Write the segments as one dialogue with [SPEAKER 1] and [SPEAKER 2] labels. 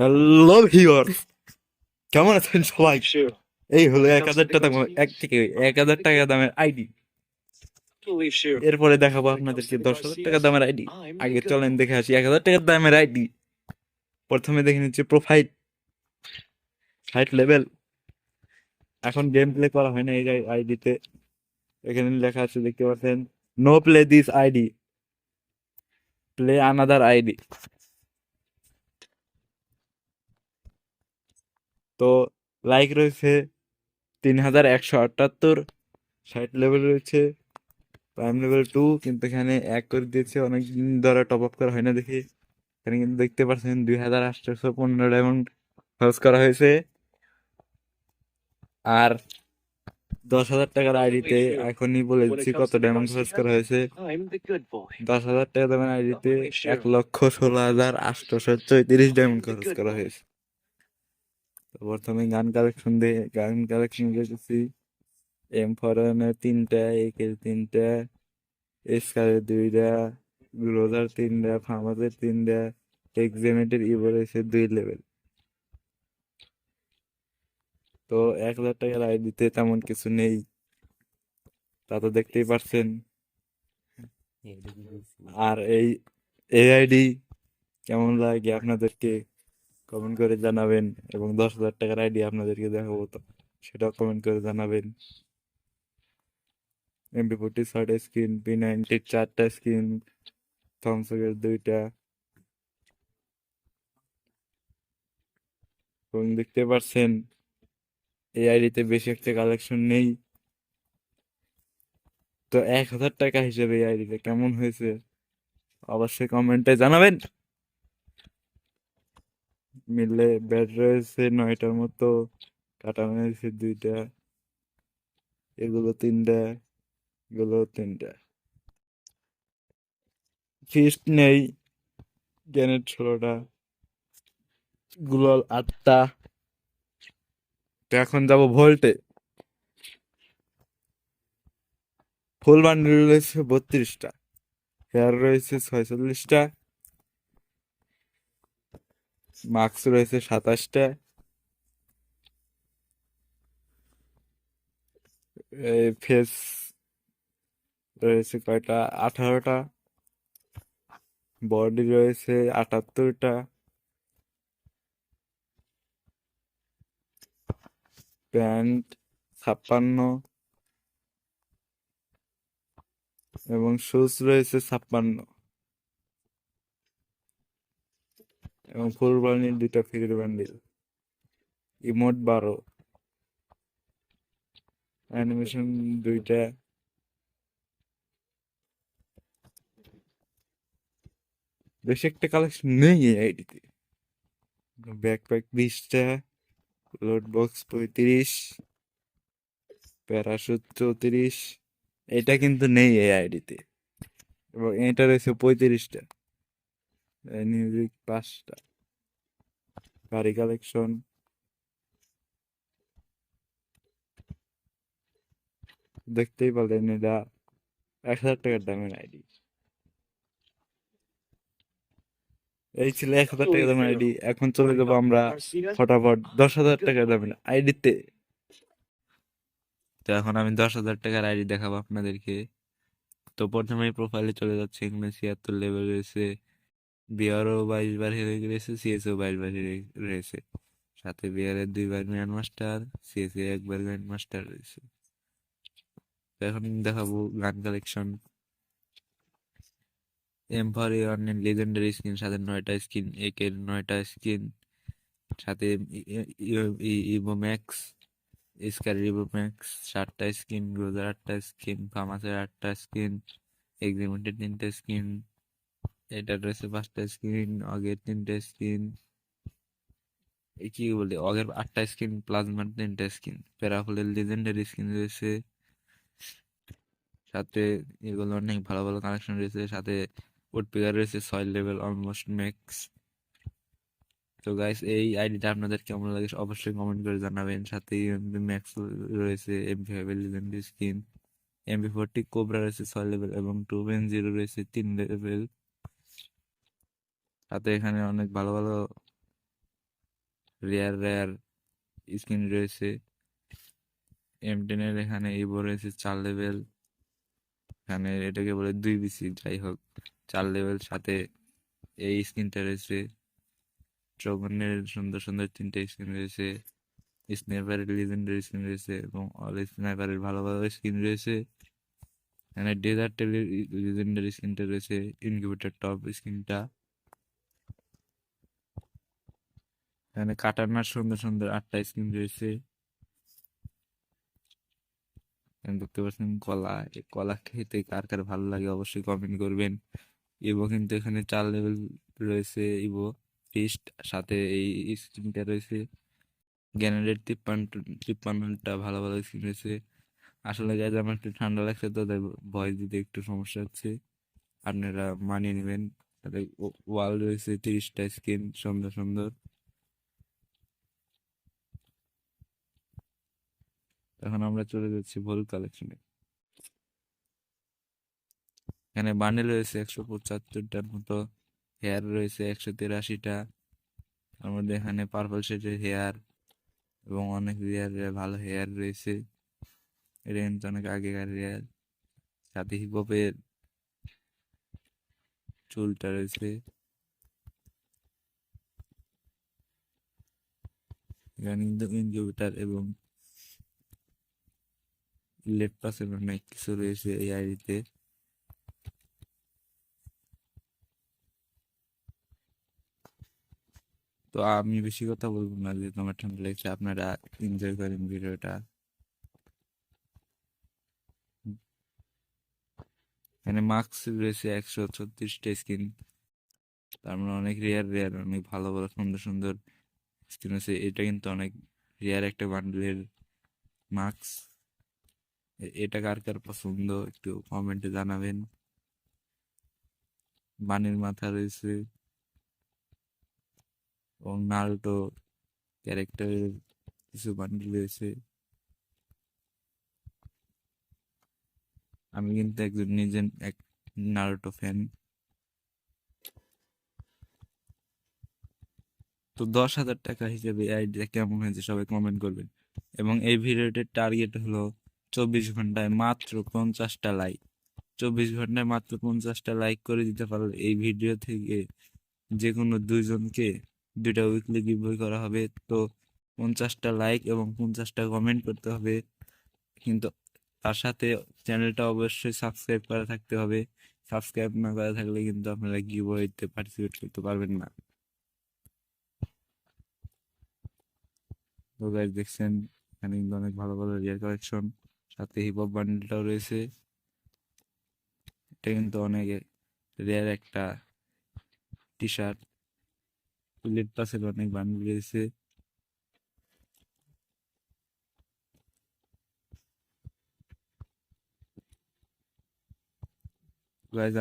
[SPEAKER 1] Hello viewer কেমন আছেন সবাই? এই হলো এক হাজার টাকা এক থেকে এক হাজার টাকা দামের আইডি এরপরে দেখাবো আপনাদেরকে দশ হাজার টাকা দামের আইডি আগে চলেন দেখে আসি এক হাজার টাকার দামের আইডি প্রথমে দেখে নিচ্ছি প্রোফাইল হাইট লেভেল এখন গেম প্লে করা হয় না এই আইডিতে এখানে লেখা আছে দেখতে পাচ্ছেন? No play this ID play another ID তো লাইক রয়েছে তিন হাজার একশো আটাত্তর, ষাট লেভেল রয়েছে প্রাইম লেভেল টু কিন্তু এখানে এক করে দিয়েছে অনেক দিন ধরে টপ আপ করা হয় না দেখি। এখানে কিন্তু দেখতে পাচ্ছেন দুই হাজার আটশোশো পনেরো ডায়মন্ড খরচ করা হয়েছে। আর দশ হাজার টাকার আইডিতে এখনই বলে দিচ্ছি কত ডায়মন্ড খরচ করা হয়েছে. দশ হাজার টাকা দামের আইডিতে এক লক্ষ ষোলো হাজার আটশোশো চৌত্রিশ ডায়মন্ড খরচ করা হয়েছে। তো প্রথমে গান কালেকশন দিয়ে গান কালেকশন দেখেছি এম ফরেনের তিনটা একের তিনটা এসকারের দুইটা গ্লোজার তিনটা ফার্মাসের তিনটা এক্সেমেটের ইভোরেসের দুই লেভেল তো এক হাজার টাকার আইডিতে তেমন কিছু নেই। তা তো দেখতেই পারছেন। আর এই এআইডি কেমন লাগে আপনাদেরকে? কমেন্ট করে জানাবেন এবং দশ হাজার টাকার আইডি আপনাদেরকে দেখাবো তো, সেটাও কমেন্ট করে জানাবেন। এমপি ফোর্টি ছয়টা স্ক্রিন পি নাইনটির চারটা স্ক্রিন থমসকের দুইটা। এবং দেখতে পাচ্ছেন, এই আইডিতে বেশি একটা কালেকশন নেই। তো এক হাজার টাকা হিসেবে এই আইডিটা কেমন হয়েছে, অবশ্যই কমেন্টে জানাবেন। মিললে ব্যাট রয়েছে নয়টার মতো, কাটা হয়েছে দুইটা, এগুলো তিনটা এগুলো তিনটা। ফিস্ট নেই গ্যানেট ষোলোটা, গুলাল আটটা। এখন যাব ভোল্টে। ফুল বান্ডেল রয়েছে বত্রিশটা, হেয়ার রয়েছে ছয়চল্লিশটা। মাস্ক রয়েছে সাতাশটা। ফেস রয়েছে কয়টা? আঠারোটা। বডি রয়েছে আটাত্তরটা। প্যান্ট ছাপ্পান্ন। এবং শুজ রয়েছে ছাপ্পান্ন। এবং ফুল বান্ডিল দুইটা ফ্রি বান্ডিল ইমোট বারো। অ্যানিমেশন দুইটা। বেশি একটা কালেকশন নেই এই আইডিতে ব্যাকপ্যাক বিশটা লোড বক্স পঁয়ত্রিশ প্যারাশুট চৌত্রিশ, এটা কিন্তু নেই এই আইডিতে এবং এটা রয়েছে পঁয়ত্রিশটা। মিউজিক পাঁচটা গাড়ি কালেকশন দেখতেই পারলেন এটা এক হাজার টাকার দামের আইডি এই ছিল এক হাজার টাকা দামের আইডি এখন চলে যাব আমরা ফটাফট দশ হাজার টাকার দামের আইডিতে তো। এখন আমি দশ হাজার টাকার আইডি দেখাবো আপনাদেরকে। তো প্রথমে প্রোফাইলে চলে যাচ্ছে এখানে ছিয়াত্তর লেভেল রয়েছে বিআরও বাইশ বার হেরে রয়েছে সিএসও বাইশ বার হেরে রয়েছে। সাথে বিআরের দুইবার গ্র্যান্ড মাস্টার সিএসএ একবার গ্র্যান্ড মাস্টার রয়েছে এখন দেখাবো গান কালেকশন। এমফার অনেক লেজেন্ডারি স্কিন সাথে নয়টা স্কিন একের নয়টা স্কিন সাথে evo max SCAR evo max সাতটা স্কিন গ্রোজার আটটা স্কিন ফার্মাসের আটটা স্কিন এক্সিমেন্টের তিনটে স্কিন এটা রয়েছে পাঁচটা স্কিন অগের তিনটে স্কিন কি বলে অগের আটটা স্কিন প্লাজমার তিনটে স্কিন প্যারাফলের লেজেন্ডারি স্কিন রয়েছে। সাথে এগুলো অনেক ভালো ভালো কানেকশন রয়েছে। সাথে উডপিকার রয়েছে ছয় লেভেল অলমোস্ট ম্যাক্স তো গাইস এই আইডিটা আপনাদের কেমন লাগে অবশ্যই কমেন্ট করে জানাবেন। সাথে এমপি ম্যাক্স রয়েছে MP five legendary skin MP forty cobra রয়েছে ছয় লেভেল এবং টু বেন জিরো রয়েছে, তিন লেভেল সাথে এখানে অনেক ভালো ভালো রেয়ার রেয়ার স্কিন রয়েছে। এম টেনের এখানে ইভো রয়েছে চার লেভেল এখানে এটাকে বলে দুই বিসি যাই হোক, চার লেভেল সাথে এই স্কিনটা রয়েছে। ড্রগনের সুন্দর সুন্দর তিনটে স্কিন রয়েছে। স্নাইপারের লিজেন্ডারি স্কিন রয়েছে এবং অল স্নাইপারের ভালো ভালো স্কিন রয়েছে। এখানে ডেজার্টের লিজেন্ডারি স্কিনটা রয়েছে। ইনকিউবেটর টপ স্কিনটা এখানে কাটানার সুন্দর সুন্দর আটটা স্কিন রয়েছে। দেখতে পাচ্ছেন কলা। এই কলা খেতে কার কার ভালো লাগে অবশ্যই কমেন্ট করবেন। ইভো কিন্তু এখানে চার লেভেল রয়েছে, ইভো ফিস্ট সাথে এই স্কিনটা রয়েছে। গ্যানারের তিপ্পান্ন, তিপ্পান্নটা ভালো ভালো স্কিন রয়েছে। আসলে গাইজ আমার একটু ঠান্ডা লাগছে, তো তাই ভয়েস দিতে একটু সমস্যা হচ্ছে। আপনারা মানিয়ে নেবেন। সাথে ওয়াল রয়েছে তিরিশটা স্কিন সুন্দর সুন্দর। এখন আমরা চলে যাচ্ছি ভুল কালেকশনে এখানে বান্ডেল রয়েছে একশো পঁচাত্তরটার মতো হেয়ার রয়েছে একশো তিরাশিটা। তার মধ্যে এখানে পার্পল শেডের হেয়ার এবং অনেক হেয়ার ভালো হেয়ার রয়েছে। কিন্তু অনেক আগেকার হেয়ার সাথে হিপহপের চুলটা রয়েছে। এবং লেট পাসের অনেক কিছু রয়েছে এই আইডিতে তো আমি বেশি কথা বলব না যে তোমার ঠান্ডা লেগেছে আপনারা এনজয় করেন ভিডিওটা এখানে মার্কস রয়েছে একশো ছত্রিশটা স্কিন তার মানে অনেক রেয়ার রেয়ার অনেক ভালো ভালো সুন্দর সুন্দর স্কিন আছে এটা কিন্তু অনেক রেয়ার একটা বান্ডেলের মার্কস এটা কার কার পছন্দ? একটু কমেন্টে জানাবেন। বানের মাথা রয়েছে। এবং নারুটো ক্যারেক্টারের কিছু বান্ডিল রয়েছে। আমি কিন্তু একজন নিজে এক নারুটো ফ্যান তো দশ হাজার টাকা হিসেবে আইডিয়া কেমন হয়েছে সবাই কমেন্ট করবেন। এবং এই ভিডিওটির টার্গেট হলো চব্বিশ ঘন্টায় মাত্র পঞ্চাশটা লাইক চব্বিশ ঘন্টায় মাত্র পঞ্চাশটা লাইক করে দিতে পারলে এই ভিডিও থেকে যে কোনো দুইজনকে দুইটা উইকলি গিভওয়ে করা হবে। তো পঞ্চাশটা লাইক এবং পঞ্চাশটা কমেন্ট করতে হবে। কিন্তু তার সাথে চ্যানেলটা অবশ্যই সাবস্ক্রাইব করা থাকতে হবে। সাবস্ক্রাইব না করা থাকলে কিন্তু আপনারা গিভওয়েতে পার্টিসিপেট করতে পারবেন না। তো গাইজ দেখছেন, এখানে কিন্তু অনেক ভালো ভালো রিয়ার কালেকশন সাথে হিপ হপ বান্ডেলটাও রয়েছে। এটা কিন্তু অনেক রেয়ার একটা টি শার্ট লেট পাসের অনেক বান্ডেল রয়েছে।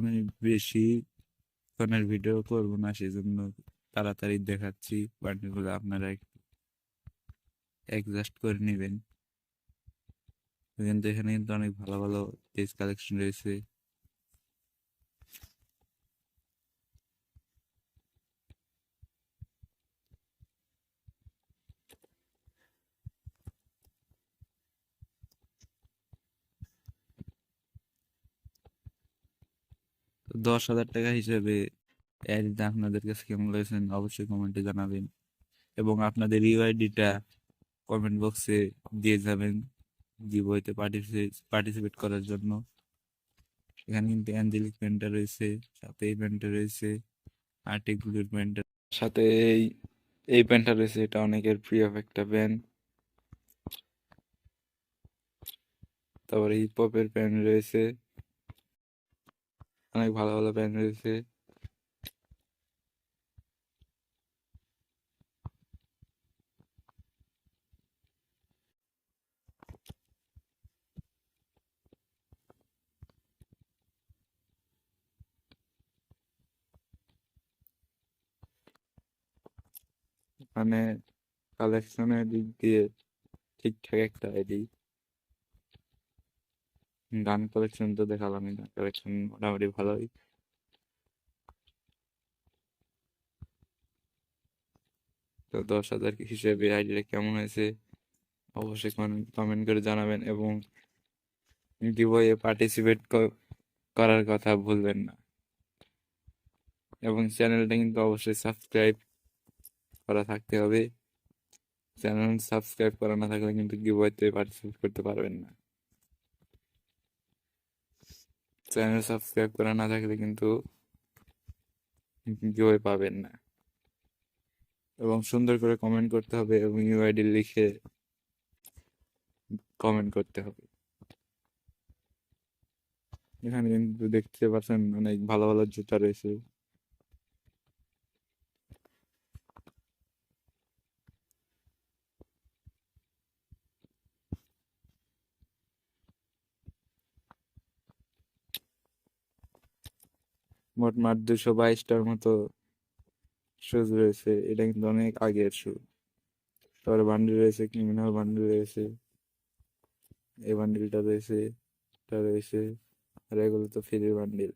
[SPEAKER 1] আমি বেশি ফোনের ভিডিও করব না, সেজন্য তাড়াতাড়ি দেখাচ্ছি। বান্ডেলগুলো আপনারা একটু অ্যাডজাস্ট করে নেবেন। কিন্তু এখানে কিন্তু অনেক ভালো ভালো টেস্ট কালেকশন রয়েছে। দশ হাজার টাকা হিসেবে অ্যাডিটা আপনাদের কাছে কেমন লেগেছেন অবশ্যই কমেন্টে জানাবেন। এবং আপনাদের ইউআইডিটা কমেন্ট বক্সে দিয়ে যাবেন। গিভওয়েতে পার্টিসিপেট করার জন্য। এখানে কিন্তু অ্যাঞ্জেলিক প্যান্টটা রয়েছে, সাথে এই প্যান্টটা রয়েছে আর্টিকুলের প্যান্টটা সাথে এই এই প্যান্টটা রয়েছে, এটা অনেকের প্রিয় একটা প্যান্ট তারপরে হিপ হপের প্যান্ট রয়েছে। অনেক ভালো ভালো প্যান্ট রয়েছে। মানে কালেকশনের দিক দিয়ে ঠিকঠাক একটা আইডি গান কালেকশন তো দেখালামই না কালেকশন মোটামুটি ভালোই। তো দশ হাজার হিসেবে আইডিটা কেমন হয়েছে? অবশ্যই কমেন্ট করে জানাবেন এবং গিভওয়ে পার্টিসিপেট করার কথা ভুলবেন না। এবং চ্যানেলটা কিন্তু অবশ্যই সাবস্ক্রাইব করা থাকতে হবে। চ্যানেল সাবস্ক্রাইব করা না থাকলে কিন্তু গিভওয়েতে পার্টিসিপেট করতে পারবেন না। চ্যানেল সাবস্ক্রাইব করা না থাকলে কিন্তু গিভওয়ে পাবেন না। এবং সুন্দর করে কমেন্ট করতে হবে এবং ইউআইডি লিখে কমেন্ট করতে হবে। এখানে কিন্তু দেখতে পাচ্ছেন অনেক ভালো ভালো জুতা রয়েছে। মোট মাঠ দুশো বাইশটার মতো শুজ রয়েছে। এটা কিন্তু অনেক আগের শু তারপরে বান্ডিল রয়েছে ক্রিমিনাল বান্ডিল রয়েছে, এই বান্ডিলটা রয়েছে, এটা রয়েছে, আর এগুলো তো ফ্রি বান্ডিল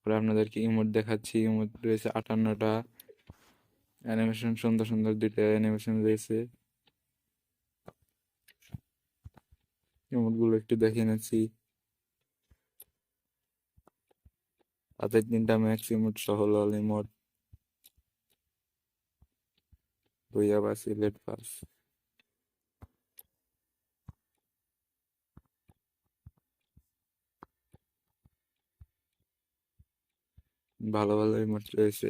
[SPEAKER 1] পরে আপনাদেরকে ইমোট দেখাচ্ছি। ইমোট রয়েছে আটান্নটা। অ্যানিমেশন সুন্দর সুন্দর দুইটা অ্যানিমেশন রয়েছে। ইমোটগুলো একটু দেখে নিচ্ছি। হাতের তিনটা ম্যাক্স ইমোট সহ লল ভুইয়া বা সিলেট পাস। ভালো ভালো ইমোট রয়েছে।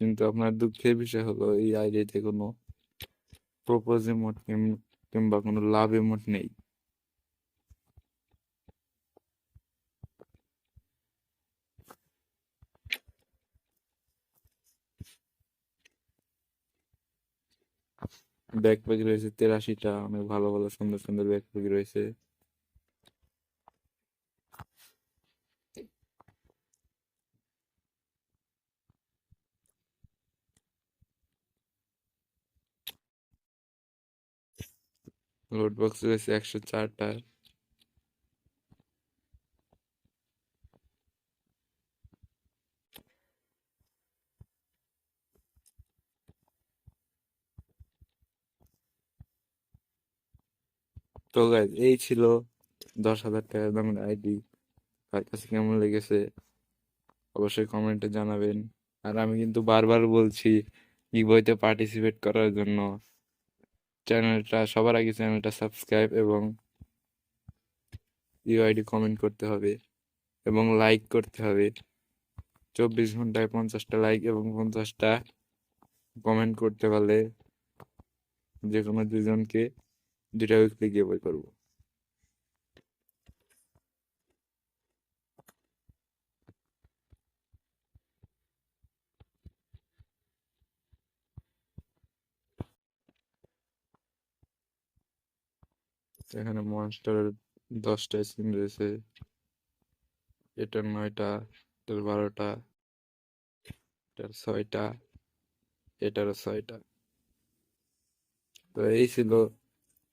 [SPEAKER 1] কিন্তু আপনার দুঃখের বিষয় হলো, এই আইডিতে কোনো প্রপোজ ইমোট কিংবা কোনো লাভ এমন নেই। ব্যাকপ্যাক রয়েছে, তেরাশিটা, অনেক ভালো ভালো, সুন্দর সুন্দর ব্যাকপ্যাক রয়েছে। লোড বক্স রয়েছে একশো চারটা তো গাইজ এই ছিল দশ হাজার টাকার দামের আইডি কার কাছে কেমন লেগেছে অবশ্যই কমেন্টে জানাবেন। আর আমি কিন্তু বারবার বলছি ই বইতে পার্টিসিপেট করার জন্য। চ্যানেলটা, সবার আগে চ্যানেলটা সাবস্ক্রাইব এবং ইউআইডি কমেন্ট করতে হবে এবং লাইক করতে হবে। চব্বিশ ঘন্টায় পঞ্চাশটা লাইক এবং পঞ্চাশটা কমেন্ট করতে পারলে যে কোনো দুজনকে দুটা উইকলি গিয়ে বই করব। এখানে মনস্টারের দশটা স্কিন রয়েছে। এটার নয়টা, এটার বারোটা, এটার ছয়টা, এটারও ছয়টা। তো এই ছিল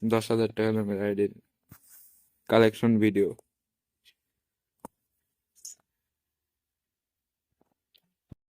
[SPEAKER 1] দশ হাজার টাকা দামের আইডির কালেকশন ভিডিও